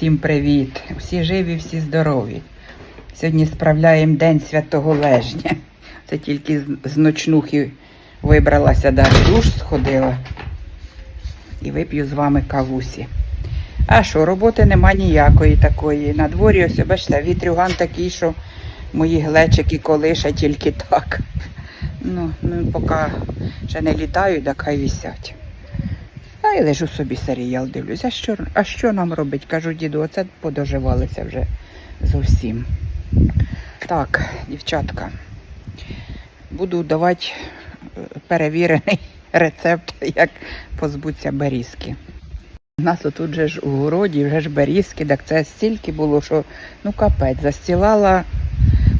Всім привіт! Всі живі, всі здорові. Сьогодні справляємо День Святого Лежня. Це тільки з- ночнухи вибралася, да, в душ сходила і вип'ю з вами кавусі. А що, роботи нема ніякої такої. На дворі ось, бачите, вітрюган такий, що мої глечики колише тільки так. Ну, ну поки ще не літають, так хай висять. А я лежу собі серіал дивлюсь. А що, а що нам робить? Кажу, діду, оце подоживалися вже зовсім. Так, дівчатка, буду давати е, перевірений рецепт, як позбутися берізки. У нас отут же ж у городі вже ж берізки, так це стільки було, що ну капець, застілала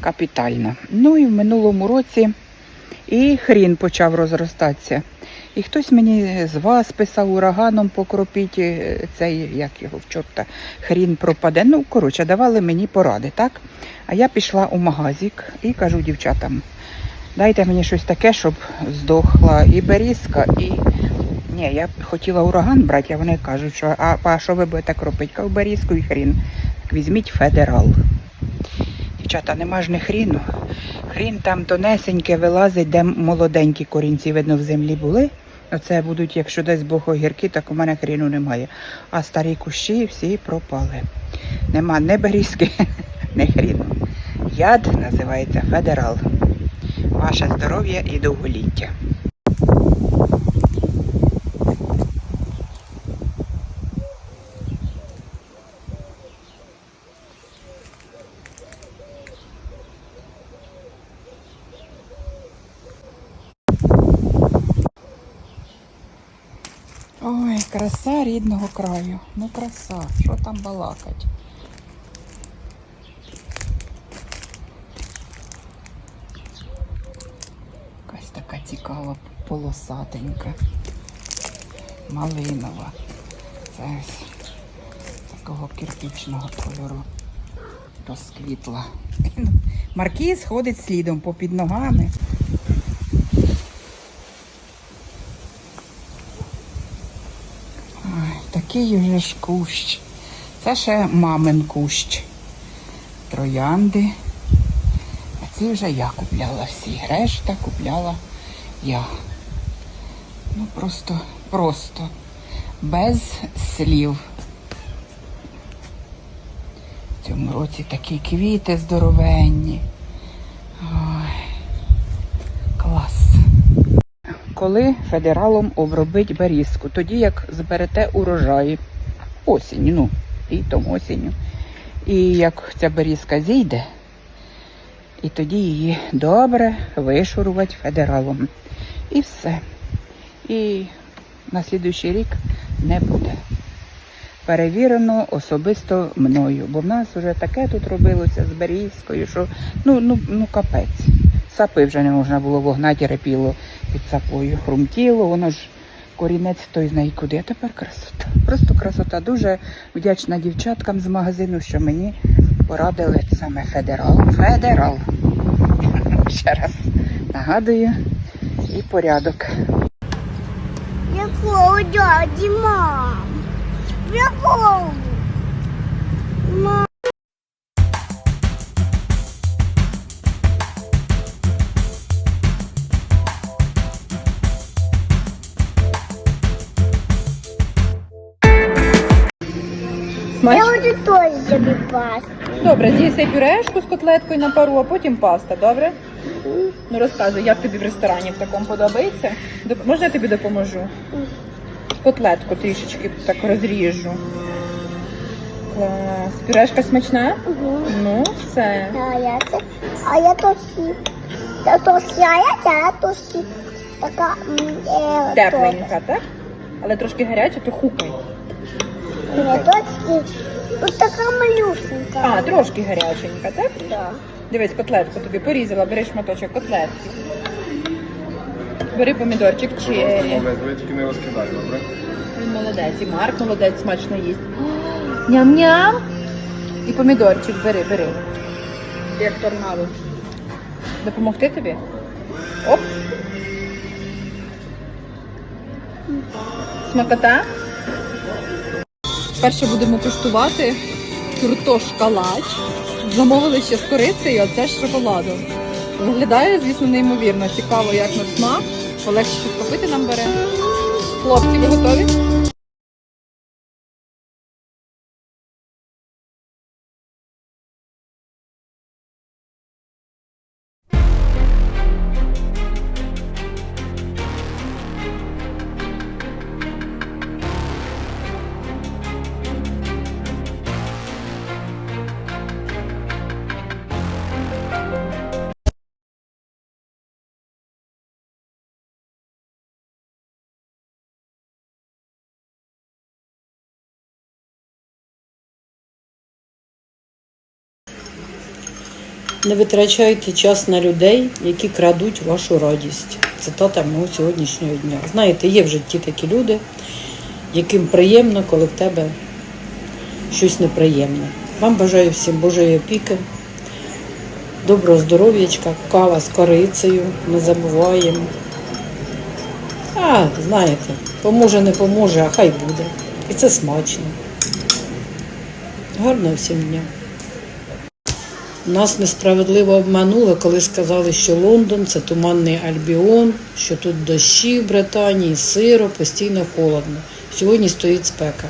капітально. Ну і в минулому році і хрін почав розростатися. І хтось мені з вас писав ураганом покропіть е, цей, як його в чорта, хрін пропаде. Ну, коротше, давали мені поради, так? А я пішла у магазик і кажу дівчатам, дайте мені щось таке, щоб здохла і берізка, і. Ні, я хотіла ураган брати, а вони кажуть, що а, а що ви будете кропити? Кажу, берізку і хрін. Так візьміть федерал. Дівчата, нема ж не хріну. Хрін там тонесеньке вилазить, де молоденькі корінці, видно, в землі були. Оце будуть, якщо десь Бог огірки, так у мене хріну немає. А старі кущі всі пропали. Нема не берізки, не хріну. Яд називається федерал. Ваше здоров'я і довголіття. Ой, краса рідного краю. Ну краса, що там балакать? Якась така цікава полосатенька. Малинова. Це ось такого кирпічного кольору розквітла. Маркіз ходить слідом попід ногами. Ой, такий уже ж кущ. Це ще мамин кущ. Троянди. А ці вже я купляла всі. Решта купляла я. Ну просто, просто. Без слів. В цьому році такі квіти здоровенні. Ой, клас коли федералом обробить берізку, тоді як зберете урожаї осінь, ну, літом, осінню. І як ця берізка зійде, і тоді її добре вишурувати федералом. І все. І на слідуючий рік не буде. Перевірено особисто мною, бо в нас вже таке тут робилося з берізкою, що ну, ну, ну капець. Сапи вже не можна було вогнати, репіло під сапою, хрумтіло, воно ж корінець той знає куди. А тепер красота. Просто красота. Дуже вдячна дівчаткам з магазину, що мені порадили саме федерал. Федерал. Ще раз нагадую і порядок. Якого дяді, мам? Якого? Мам. Я хочу теж собі пасту. Добре, з'їси пюрешку з котлеткою на пару, а потім паста, добре? Ну розказуй, як тобі в ресторані в такому подобається? Доп- Можна я тобі допоможу? Котлетку трішечки так розріжу. Клас. Пюрешка смачна? Угу. Ну, все. А я це, а я тосі. Та тосі, а я ця тосі. Така м, е, Тепленька, так? Але трошки гаряча, то хукай. Тосі. Тут така малюсенька. А, трошки гаряченька, так? Да. Дивись, котлетку тобі порізала, бери шматочок котлетки. Бери помідорчик черрі. Ледвечки не розкидай, добре? Він молодець, і Марк молодець, смачно їсть. Ням-ням. І помідорчик бери, бери. Як торнадо. Допомогти тобі? Оп. Смакота? Перше будемо куштувати куртошка лач. Замовили ще з корицею, а це з шоколадом. Виглядає, звісно, неймовірно. Цікаво, як на смак. Олег щось купити нам бере. Хлопці, ви готові? Не витрачайте час на людей, які крадуть вашу радість. Цитата мого сьогоднішнього дня. Знаєте, є в житті такі люди, яким приємно, коли в тебе щось неприємне. Вам бажаю всім Божої опіки, доброго здоров'ячка, кава з корицею, не забуваємо. А, знаєте, поможе, не поможе, а хай буде. І це смачно. Гарного всім дня. Нас несправедливо обманули, коли сказали, що Лондон це туманний Альбіон, що тут дощі в Британії, сиро, постійно холодно. Сьогодні стоїть спека.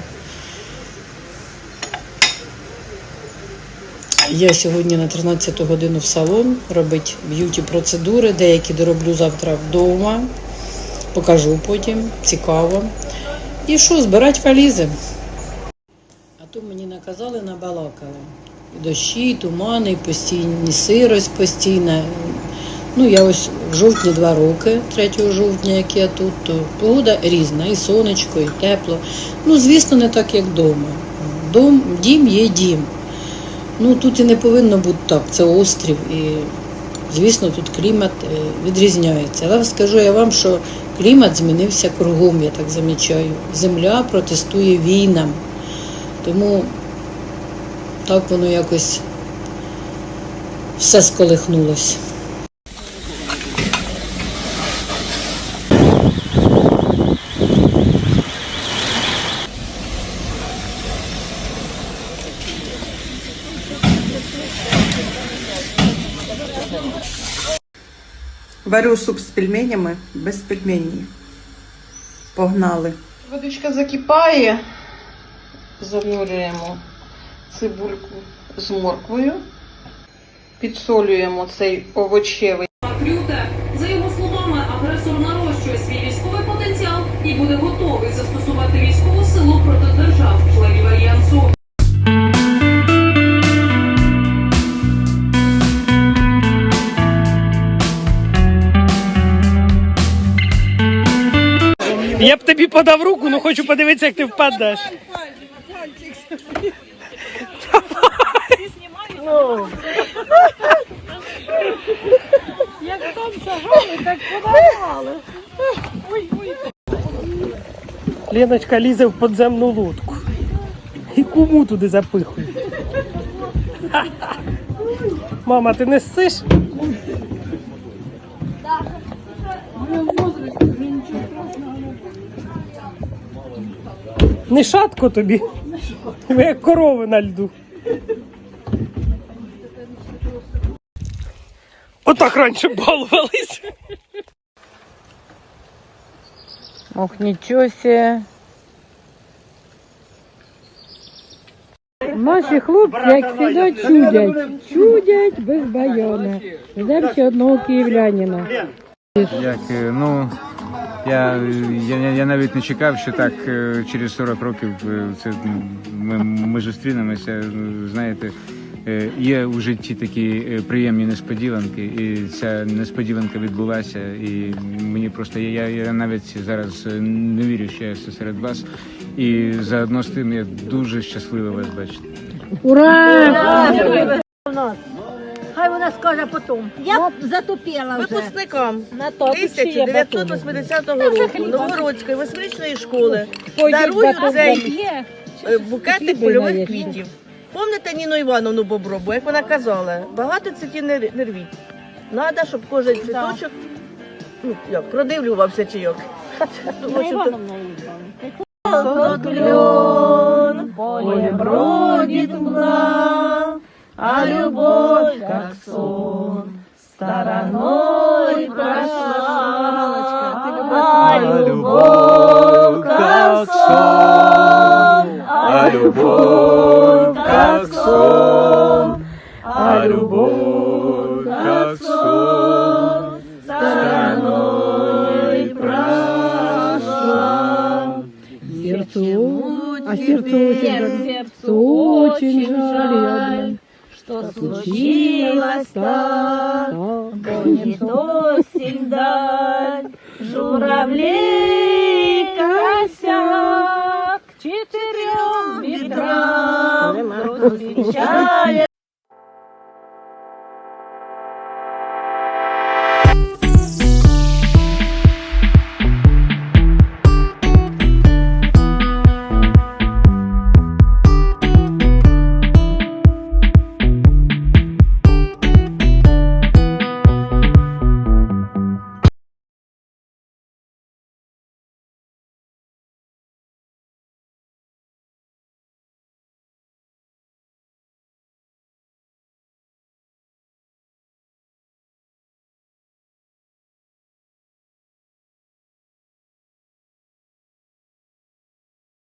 Я сьогодні на 13 годину в салон робити б'юті процедури, деякі дороблю завтра вдома. Покажу потім, цікаво. І що, збирати валізи. А то мені наказали, набалакали. Дощі, тумани, постійні сирость постійна. Ну, я ось в жовтні два роки, 3 жовтня, як я тут, то погода різна, і сонечко, і тепло. Ну, звісно, не так, як вдома. Дом, дім є дім. Ну, тут і не повинно бути так, це острів. І, звісно, тут клімат е, відрізняється. Але скажу я вам, що клімат змінився кругом, я так замічаю. Земля протестує війнам. Тому так воно якось все сколихнулось. Варю суп з пельменями без пельменей. Погнали. Водичка закипає, занурюємо цибульку з морквою, підсолюємо цей овочевий. Крюта. За його словами, агресор нарощує свій військовий потенціал і буде готовий застосувати військову силу проти держав-членів альянсу. Я б тобі подав руку, але хочу подивитися, як ти впадеш. Леночка лізе в подземну лодку. І кому туди запихує? Мама, ти не ссиш? Не шатко тобі. Ви як корови на льду. Отак раніше балувались. Ох, нічого себе. Наші хлопці, як завжди, чудять. Чудять без байона. Ждемо ще одного київлянина. Як, е, ну, я, я, я навіть не чекав, що так е, через 40 років е, це ми, ми зустрінемося. Знаєте, е, є у житті такі приємні несподіванки, і ця несподіванка відбулася. І мені просто я, я, я навіть зараз не вірю, що я серед вас. І заодно з тим я дуже щасливий вас бачити. Хай вона скаже потім. Я затупила вже. Випускникам 1980 року Новгородської восьмирічної школи дарую цей е, букетик польових квітів. Пам'ятаєте Ніну Івановну Бобробу, як вона казала, багато цвітів не, р- не рвіть. Надо, щоб кожен цвіточок ну, як, продивлювався чайок. Общем-то, Льон поле бродит мгла, а любовь, как сон, стороной прошла. А любовь, как сон, а любовь, как сон, а любовь, как сон, стороной прошла. Сердцу, а сердцу Сердцу очень жаль, что случилось так, гонит осень вдаль, журавлей косяк, четырем ветрам грустный